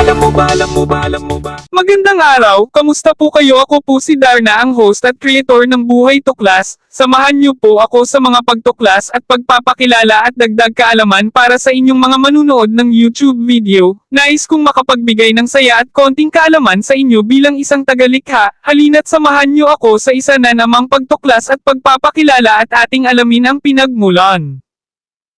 Alam mo ba, alam mo ba, alam mo ba? Magandang araw, kamusta po kayo? Ako po si Darna, ang host at creator ng Buhay Tuklas. Samahan niyo po ako sa mga pagtuklas at pagpapakilala at dagdag kaalaman para sa inyong mga manunood ng YouTube video. Nais kong makapagbigay ng saya at konting kaalaman sa inyo bilang isang tagalikha. Halina't samahan niyo ako sa isa na namang pagtuklas at pagpapakilala at ating alamin ang pinagmulan.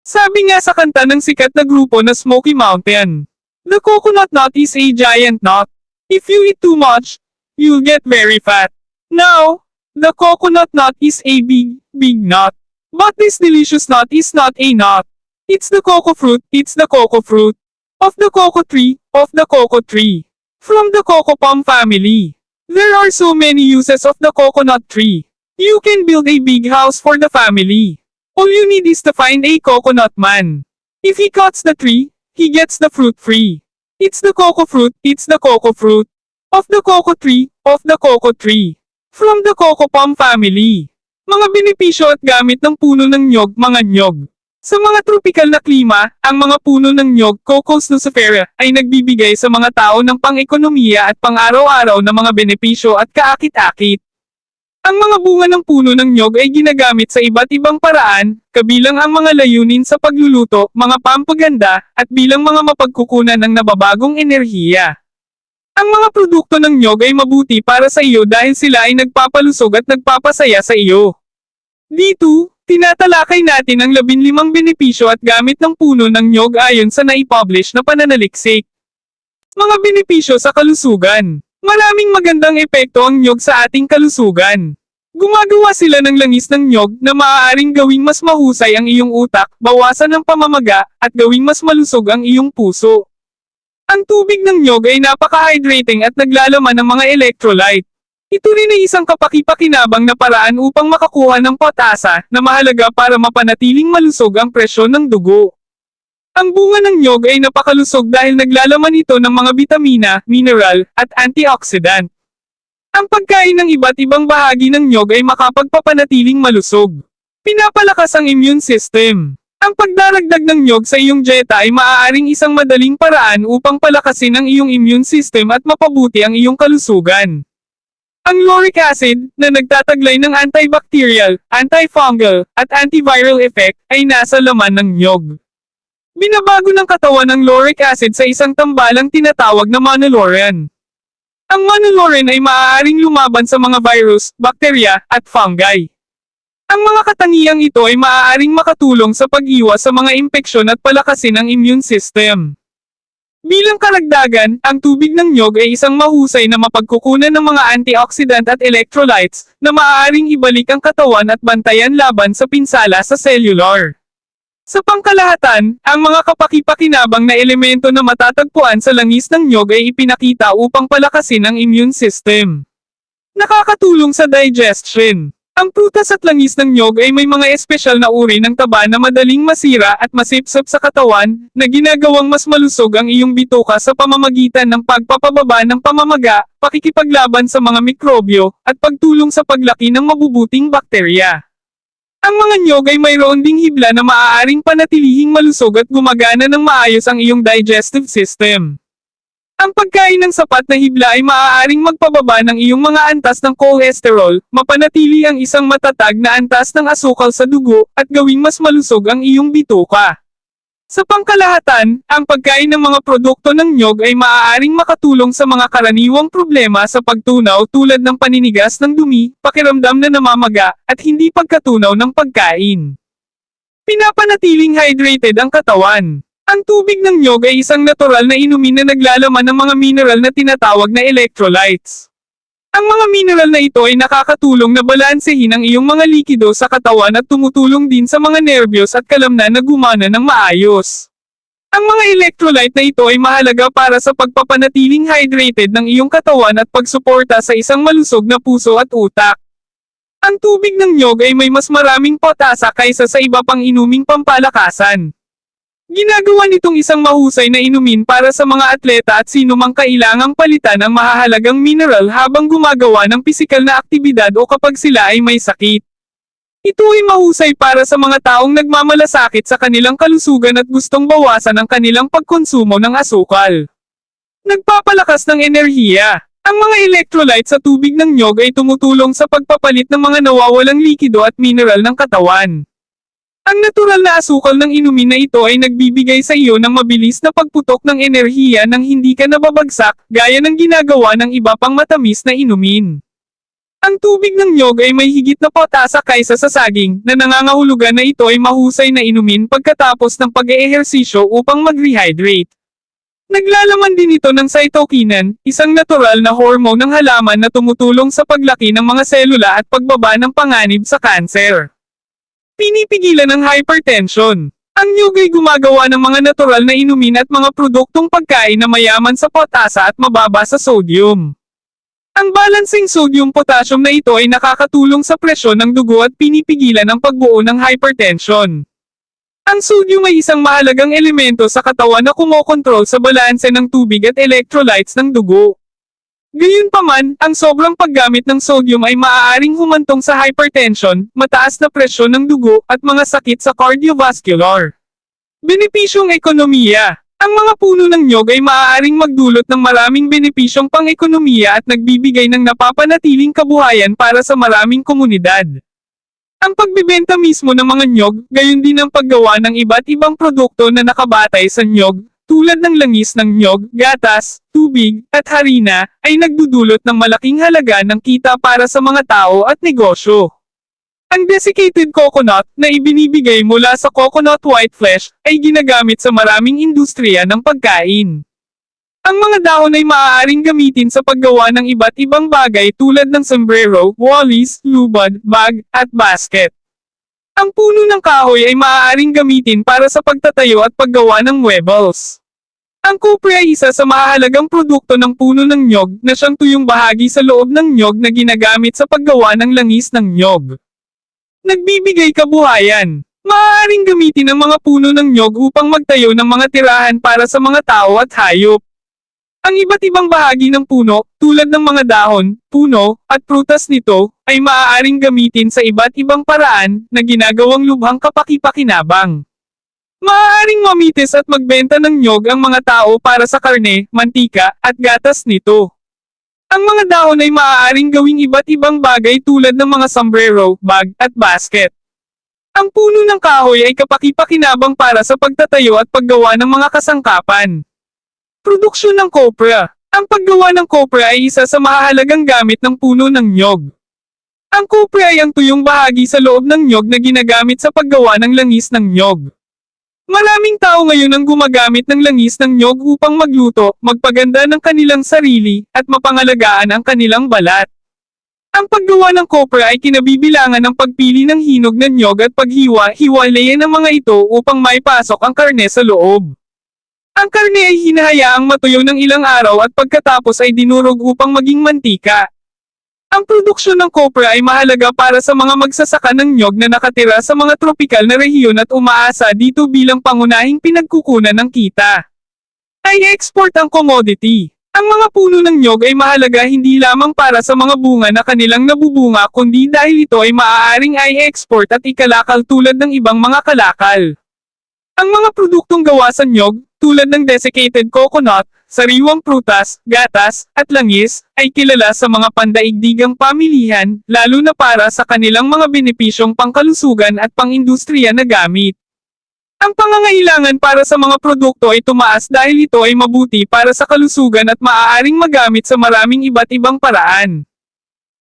Sabi nga sa kanta ng sikat na grupo na Smoky Mountain. The coconut nut is a giant nut. If you eat too much, you'll get very fat. Now, the coconut nut is a big, big nut. But this delicious nut is not a nut. It's the cocoa fruit, it's the cocoa fruit. Of the cocoa tree, of the cocoa tree. From the cocoa palm family. There are so many uses of the coconut tree. You can build a big house for the family. All you need is to find a coconut man. If he cuts the tree, he gets the fruit free. It's the cocoa fruit, it's the cocoa fruit. Of the cocoa tree, of the cocoa tree. From the cocoa palm family. Mga benepisyo at gamit ng puno ng nyog, mga nyog. Sa mga tropical na klima, ang mga puno ng nyog, Cocos nucifera, ay nagbibigay sa mga tao ng pang-ekonomiya at pang-araw-araw na mga benepisyo at kaakit-akit. Ang mga bunga ng puno ng nyog ay ginagamit sa iba't ibang paraan, kabilang ang mga layunin sa pagluluto, mga pampaganda, at bilang mga mapagkukunan ng nababagong enerhiya. Ang mga produkto ng nyog ay mabuti para sa iyo dahil sila ay nagpapalusog at nagpapasaya sa iyo. Dito, tinatalakay natin ang 15 benepisyo at gamit ng puno ng nyog ayon sa naipublish na pananaliksik. Mga benepisyo sa kalusugan. Maraming magandang epekto ang nyog sa ating kalusugan. Gumagawa sila ng langis ng nyog na maaaring gawing mas mahusay ang iyong utak, bawasan ang pamamaga, at gawing mas malusog ang iyong puso. Ang tubig ng nyog ay napaka-hydrating at naglalaman ng mga electrolyte. Ito rin ay isang kapakipakinabang na paraan upang makakuha ng potasa na mahalaga para mapanatiling malusog ang presyon ng dugo. Ang bunga ng nyog ay napakalusog dahil naglalaman ito ng mga bitamina, mineral, at antioxidant. Ang pagkain ng iba't ibang bahagi ng nyog ay makapagpapanatiling malusog. Pinapalakas ang immune system. Ang pagdaragdag ng nyog sa iyong dieta ay maaaring isang madaling paraan upang palakasin ang iyong immune system at mapabuti ang iyong kalusugan. Ang lauric acid, na nagtataglay ng antibacterial, antifungal, at antiviral effect, ay nasa laman ng nyog. Binabago ng katawan ng lauric acid sa isang tambalang tinatawag na monolaurin. Ang monolaurin ay maaaring lumaban sa mga virus, bakterya, at fungi. Ang mga katangiang ito ay maaaring makatulong sa pag-iwas sa mga impeksyon at palakasin ang immune system. Bilang karagdagan, ang tubig ng nyog ay isang mahusay na mapagkukunan ng mga antioxidant at electrolytes na maaaring ibalik ang katawan at bantayan laban sa pinsala sa cellular. Sa pangkalahatan, ang mga kapakipakinabang na elemento na matatagpuan sa langis ng nyog ay ipinakita upang palakasin ang immune system. Nakakatulong sa digestion. Ang prutas at langis ng nyog ay may mga espesyal na uri ng taba na madaling masira at masipsap sa katawan, na ginagawang mas malusog ang iyong bituka sa pamamagitan ng pagpapababa ng pamamaga, pakikipaglaban sa mga mikrobyo, at pagtulong sa paglaki ng mabubuting bakterya. Ang mga nyog ay mayroon ding hibla na maaaring panatilihing malusog at gumagana ng maayos ang iyong digestive system. Ang pagkain ng sapat na hibla ay maaaring magpababa ng iyong mga antas ng cholesterol, mapanatili ang isang matatag na antas ng asukal sa dugo, at gawing mas malusog ang iyong bituka. Sa pangkalahatan, ang pagkain ng mga produkto ng nyog ay maaaring makatulong sa mga karaniwang problema sa pagtunaw tulad ng paninigas ng dumi, pakiramdam na namamaga, at hindi pagkatunaw ng pagkain. Pinapanatiling hydrated ang katawan. Ang tubig ng nyog ay isang natural na inumin na naglalaman ng mga mineral na tinatawag na electrolytes. Ang mga mineral na ito ay nakakatulong na balansehin ang iyong mga likido sa katawan at tumutulong din sa mga nerbiyos at kalamnan na gumana ng maayos. Ang mga electrolyte na ito ay mahalaga para sa pagpapanatiling hydrated ng iyong katawan at pagsuporta sa isang malusog na puso at utak. Ang tubig ng nyog ay may mas maraming potasa kaysa sa iba pang inuming pampalakasan. Ginagawa nitong isang mahusay na inumin para sa mga atleta at sino mang kailangang palitan ng mahahalagang mineral habang gumagawa ng pisikal na aktibidad o kapag sila ay may sakit. Ito ay mahusay para sa mga taong nagmamalasakit sa kanilang kalusugan at gustong bawasan ang kanilang pagkonsumo ng asukal. Nagpapalakas ng enerhiya. Ang mga electrolyte sa tubig ng nyog ay tumutulong sa pagpapalit ng mga nawawalang likido at mineral ng katawan. Ang natural na asukal ng inumin na ito ay nagbibigay sa iyo ng mabilis na pagputok ng enerhiya nang hindi ka nababagsak, gaya ng ginagawa ng iba pang matamis na inumin. Ang tubig ng nyog ay may higit na potasa kaysa sa saging, na nangangahulugan na ito ay mahusay na inumin pagkatapos ng pag-eehersisyo upang mag-rehydrate. Naglalaman din ito ng cytokinin, isang natural na hormone ng halaman na tumutulong sa paglaki ng mga selula at pagbaba ng panganib sa kanser. Pinipigilan ng hypertension. Ang nyug ay gumagawa ng mga natural na inumin at mga produktong pagkain na mayaman sa potasa at mababa sa sodium. Ang balancing sodium-potassium na ito ay nakakatulong sa presyon ng dugo at pinipigilan ang pagbuo ng hypertension. Ang sodium ay isang mahalagang elemento sa katawan na kumokontrol sa balanse ng tubig at electrolytes ng dugo. Gayunpaman, ang sobrang paggamit ng sodium ay maaaring humantong sa hypertension, mataas na presyon ng dugo, at mga sakit sa cardiovascular. Benepisyong ekonomiya Ang mga puno ng nyog ay maaaring magdulot ng maraming benepisyong pang-ekonomiya at nagbibigay ng napapanatiling kabuhayan para sa maraming komunidad. Ang pagbibenta mismo ng mga nyog, gayon din ang paggawa ng iba't ibang produkto na nakabatay sa nyog, tulad ng langis ng nyog, gatas, tubig, at harina, ay nagdudulot ng malaking halaga ng kita para sa mga tao at negosyo. Ang desiccated coconut na ibinibigay mula sa coconut white flesh ay ginagamit sa maraming industriya ng pagkain. Ang mga dahon ay maaaring gamitin sa paggawa ng iba't ibang bagay tulad ng sombrero, wallis, lubad, bag, at basket. Ang puno ng kahoy ay maaaring gamitin para sa pagtatayo at paggawa ng webels. Ang kupre ay isa sa mahalagang produkto ng puno ng nyog na siyang tuyong bahagi sa loob ng nyog na ginagamit sa paggawa ng langis ng nyog. Nagbibigay kabuhayan. Maaaring gamitin ang mga puno ng nyog upang magtayo ng mga tirahan para sa mga tao at hayop. Ang iba't ibang bahagi ng puno, tulad ng mga dahon, puno, at prutas nito, ay maaaring gamitin sa iba't ibang paraan na ginagawang lubhang kapaki-pakinabang. Maaaring mamitis at magbenta ng nyog ang mga tao para sa karne, mantika, at gatas nito. Ang mga dahon ay maaaring gawing iba't ibang bagay tulad ng mga sombrero, bag, at basket. Ang puno ng kahoy ay kapaki-pakinabang para sa pagtatayo at paggawa ng mga kasangkapan. Produksyon ng kopra. Ang paggawa ng kopra ay isa sa mahalagang gamit ng puno ng nyog. Ang kopra ay ang tuyong bahagi sa loob ng nyog na ginagamit sa paggawa ng langis ng nyog. Maraming tao ngayon ang gumagamit ng langis ng nyog upang magluto, magpaganda ng kanilang sarili, at mapangalagaan ang kanilang balat. Ang paggawa ng kopra ay kinabibilangan ng pagpili ng hinog ng nyog at paghiwa-hiwalayan ng mga ito upang maipasok ang karne sa loob. Ang karne ay hinahayaang matuyo ng ilang araw at pagkatapos ay dinurog upang maging mantika. Ang produksyon ng kopra ay mahalaga para sa mga magsasaka ng nyog na nakatira sa mga tropikal na rehiyon at umaasa dito bilang pangunahing pinagkukunan ng kita. Ay export ang commodity. Ang mga puno ng nyog ay mahalaga hindi lamang para sa mga bunga na kanilang nabubunga kundi dahil ito ay maaaring i-export at ikalakal tulad ng ibang mga kalakal. Ang mga produktong gawa sa nyog, tulad ng desiccated coconut, sariwang prutas, gatas, at langis, ay kilala sa mga pandaigdigang pamilihan, lalo na para sa kanilang mga benepisyong pangkalusugan at pangindustriya na gamit. Ang pangangailangan para sa mga produkto ay tumaas dahil ito ay mabuti para sa kalusugan at maaaring magamit sa maraming iba't ibang paraan.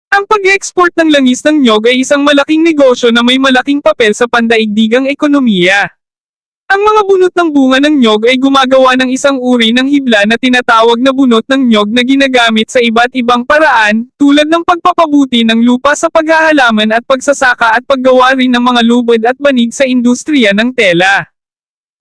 Ang pag-export ng langis ng nyog ay isang malaking negosyo na may malaking papel sa pandaigdigang ekonomiya. Ang mga bunot ng bunga ng nyog ay gumagawa ng isang uri ng hibla na tinatawag na bunot ng nyog na ginagamit sa iba't ibang paraan, tulad ng pagpapabuti ng lupa sa paghahalaman at pagsasaka at paggawa rin ng mga lubid at banig sa industriya ng tela.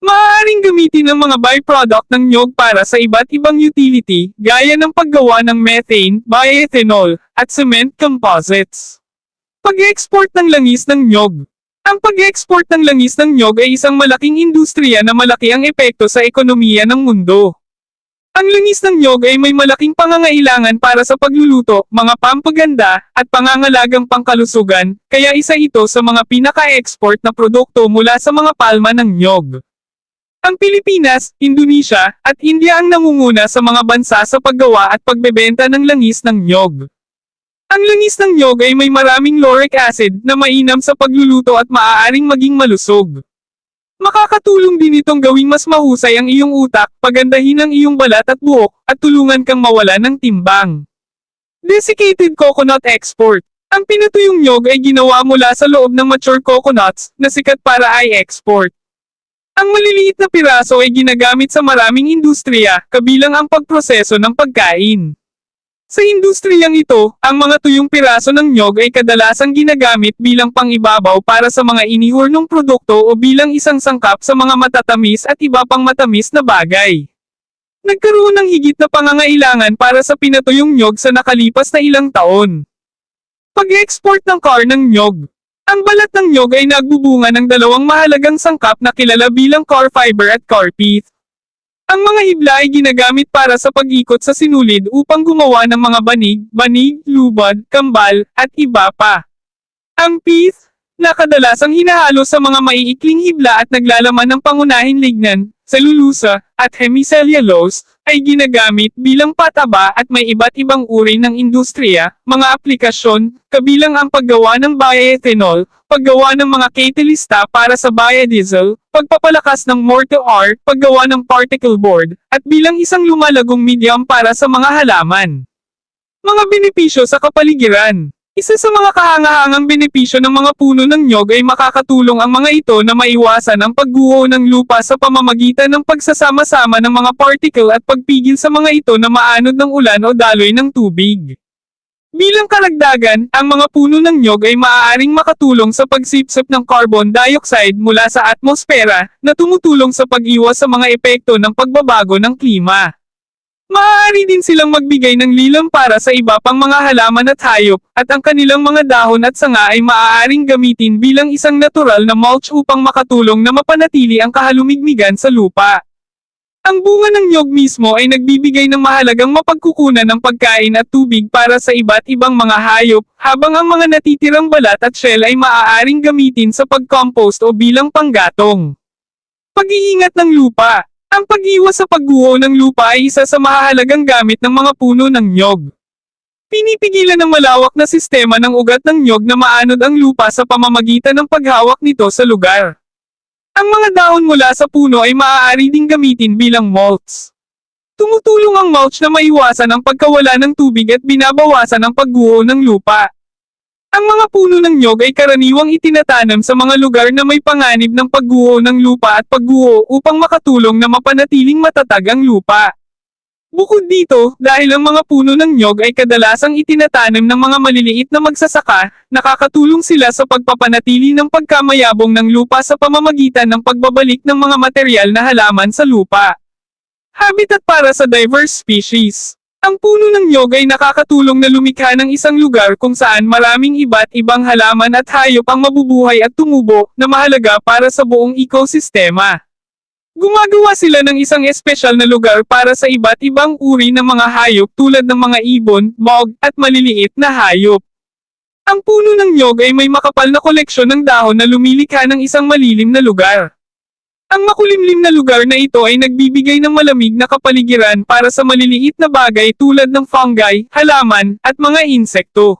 Maaaring gamitin ang mga byproduct ng nyog para sa iba't ibang utility, gaya ng paggawa ng methane, bioethanol, at cement composites. Pag-export ng langis ng nyog Ang pag-export ng langis ng nyog ay isang malaking industriya na malaki ang epekto sa ekonomiya ng mundo. Ang langis ng nyog ay may malaking pangangailangan para sa pagluluto, mga pampaganda, at pangangalagang pangkalusugan, kaya isa ito sa mga pinaka-export na produkto mula sa mga palma ng nyog. Ang Pilipinas, Indonesia, at India ang nangunguna sa mga bansa sa paggawa at pagbebenta ng langis ng nyog. Ang langis ng nyog ay may maraming lauric acid na mainam sa pagluluto at maaaring maging malusog. Makakatulong din itong gawing mas mahusay ang iyong utak, pagandahin ang iyong balat at buhok, at tulungan kang mawala ng timbang. Desiccated coconut export. Ang pinatuyong nyog ay ginawa mula sa loob ng mature coconuts na sikat para ay export. Ang maliliit na piraso ay ginagamit sa maraming industriya, kabilang ang pagproseso ng pagkain. Sa industriyang ito, ang mga tuyong piraso ng nyog ay kadalasang ginagamit bilang pangibabaw para sa mga inihurnong produkto o bilang isang sangkap sa mga matatamis at iba pang matamis na bagay. Nagkaroon ng higit na pangangailangan para sa pinatuyong nyog sa nakalipas na ilang taon. Pag-export ng car ng nyog. Ang balat ng nyog ay nagbubunga ng dalawang mahalagang sangkap na kilala bilang car fiber at car pith. Ang mga hibla ay ginagamit para sa pag-ikot sa sinulid upang gumawa ng mga banig, banig, lubad, kambal, at iba pa. Ang pith, na kadalasang hinahalo sa mga maiikling hibla at naglalaman ng pangunahing lignan, selulusa, at hemicellulose, ay ginagamit bilang pataba at may iba't ibang uri ng industriya, mga aplikasyon, kabilang ang paggawa ng bioethanol, paggawa ng mga catalysta para sa biodiesel, pagpapalakas ng mortar, paggawa ng particle board, at bilang isang lumalagong medium para sa mga halaman. Mga benepisyo sa kapaligiran isa sa mga kahangahangang benepisyo ng mga puno ng nyog ay makakatulong ang mga ito na maiwasan ang pagguho ng lupa sa pamamagitan ng pagsasama-sama ng mga particle at pagpigil sa mga ito na maanod ng ulan o daloy ng tubig. Bilang karagdagan, ang mga puno ng nyog ay maaaring makatulong sa pagsipsip ng carbon dioxide mula sa atmosfera na tumutulong sa pag-iwas sa mga epekto ng pagbabago ng klima. Maaari din silang magbigay ng lilam para sa iba pang mga halaman at hayop, at ang kanilang mga dahon at sanga ay maaaring gamitin bilang isang natural na mulch upang makatulong na mapanatili ang kahalumigmigan sa lupa. Ang bunga ng nyog mismo ay nagbibigay ng mahalagang mapagkukunan ng pagkain at tubig para sa iba't ibang mga hayop, habang ang mga natitirang balat at shell ay maaaring gamitin sa pag-compost o bilang panggatong. Pag-iingat ng lupa ang pag-iwas sa pagguho ng lupa ay isa sa mahalagang gamit ng mga puno ng nyog. Pinipigilan ng malawak na sistema ng ugat ng nyog na maanod ang lupa sa pamamagitan ng paghawak nito sa lugar. Ang mga dahon mula sa puno ay maaari ding gamitin bilang mulch. Tumutulong ang mulch na maiwasan ang pagkawala ng tubig at binabawasan ang pagguho ng lupa. Ang mga puno ng nyog ay karaniwang itinatanim sa mga lugar na may panganib ng pagguho ng lupa at pagguho upang makatulong na mapanatiling matatag ang lupa. Bukod dito, dahil ang mga puno ng nyog ay kadalasang itinatanim ng mga maliliit na magsasaka, nakakatulong sila sa pagpapanatili ng pagkamayabong ng lupa sa pamamagitan ng pagbabalik ng mga material na halaman sa lupa. Habitat para sa diverse species ang puno ng nyog ay nakakatulong na lumikha ng isang lugar kung saan maraming iba't ibang halaman at hayop ang mabubuhay at tumubo na mahalaga para sa buong ekosistema. Gumagawa sila ng isang espesyal na lugar para sa iba't ibang uri ng mga hayop tulad ng mga ibon, mog, at maliliit na hayop. Ang puno ng nyog ay may makapal na koleksyon ng dahon na lumilikha ng isang malilim na lugar. Ang makulimlim na lugar na ito ay nagbibigay ng malamig na kapaligiran para sa maliliit na bagay tulad ng fungi, halaman, at mga insekto.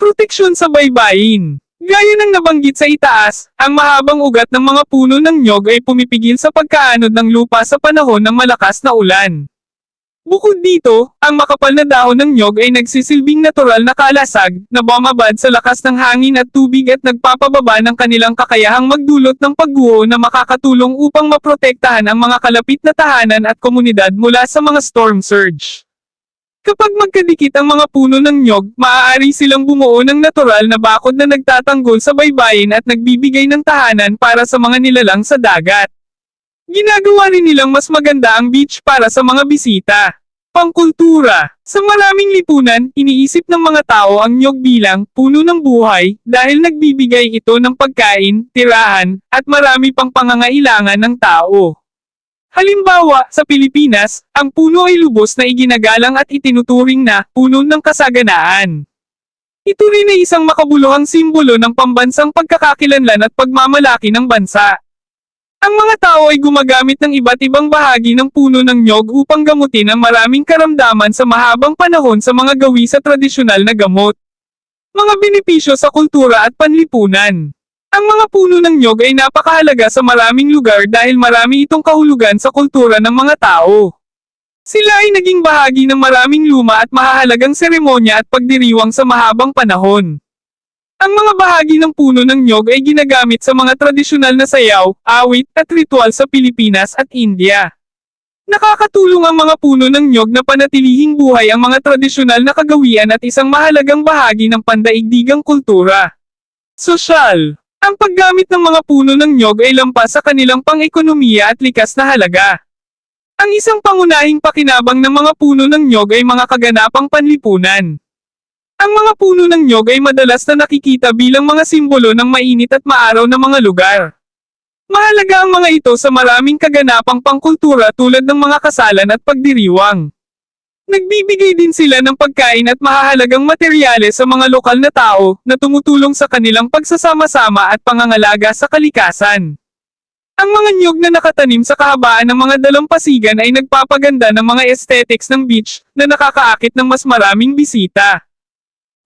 Proteksyon sa baybayin Gaya ng nabanggit sa itaas, ang mahabang ugat ng mga puno ng nyog ay pumipigil sa pagkaanod ng lupa sa panahon ng malakas na ulan. Bukod dito, ang makapal na dahon ng nyog ay nagsisilbing natural na kalasag na bumabad sa lakas ng hangin at tubig at nagpapababa ng kanilang kakayahang magdulot ng pagguho na makakatulong upang maprotektahan ang mga kalapit na tahanan at komunidad mula sa mga storm surge. Kapag magkadikit ang mga puno ng nyog, maaari silang bumuo ng natural na bakod na nagtatanggol sa baybayin at nagbibigay ng tahanan para sa mga nilalang sa dagat. Ginagawa rin nilang mas maganda ang beach para sa mga bisita. Pangkultura Sa maraming lipunan, iniisip ng mga tao ang nyog bilang puno ng buhay dahil nagbibigay ito ng pagkain, tirahan, at marami pang pangangailangan ng tao. Halimbawa, sa Pilipinas, ang puno ay lubos na iginagalang at itinuturing na puno ng kasaganaan. Ito rin ay isang makabuluhang simbolo ng pambansang pagkakakilanlan at pagmamalaki ng bansa. Ang mga tao ay gumagamit ng iba't ibang bahagi ng puno ng nyog upang gamutin ang maraming karamdaman sa mahabang panahon sa mga gawi sa tradisyonal na gamot. Mga benepisyo sa kultura at panlipunan. Ang mga puno ng nyog ay napakahalaga sa maraming lugar dahil marami itong kahulugan sa kultura ng mga tao. Sila ay naging bahagi ng maraming luma at mahahalagang seremonya at pagdiriwang sa mahabang panahon. Ang mga bahagi ng puno ng nyog ay ginagamit sa mga tradisyonal na sayaw, awit, at ritual sa Pilipinas at India. Nakakatulong ang mga puno ng nyog na panatilihing buhay ang mga tradisyonal na kagawian at isang mahalagang bahagi ng pandaigdigang kultura. Sosyal Ang paggamit ng mga puno ng nyog ay lampas sa kanilang pang-ekonomiya at likas na halaga. Ang isang pangunahing pakinabang ng mga puno ng nyog ay mga kaganapang panlipunan. Ang mga puno ng nyog ay madalas na nakikita bilang mga simbolo ng mainit at maaraw na mga lugar. Mahalaga ang mga ito sa maraming kaganapang pangkultura tulad ng mga kasalan at pagdiriwang. Nagbibigay din sila ng pagkain at mahahalagang materyales sa mga lokal na tao na tumutulong sa kanilang pagsasama-sama at pangangalaga sa kalikasan. Ang mga nyog na nakatanim sa kahabaan ng mga dalampasigan ay nagpapaganda ng mga aesthetics ng beach na nakakaakit ng mas maraming bisita.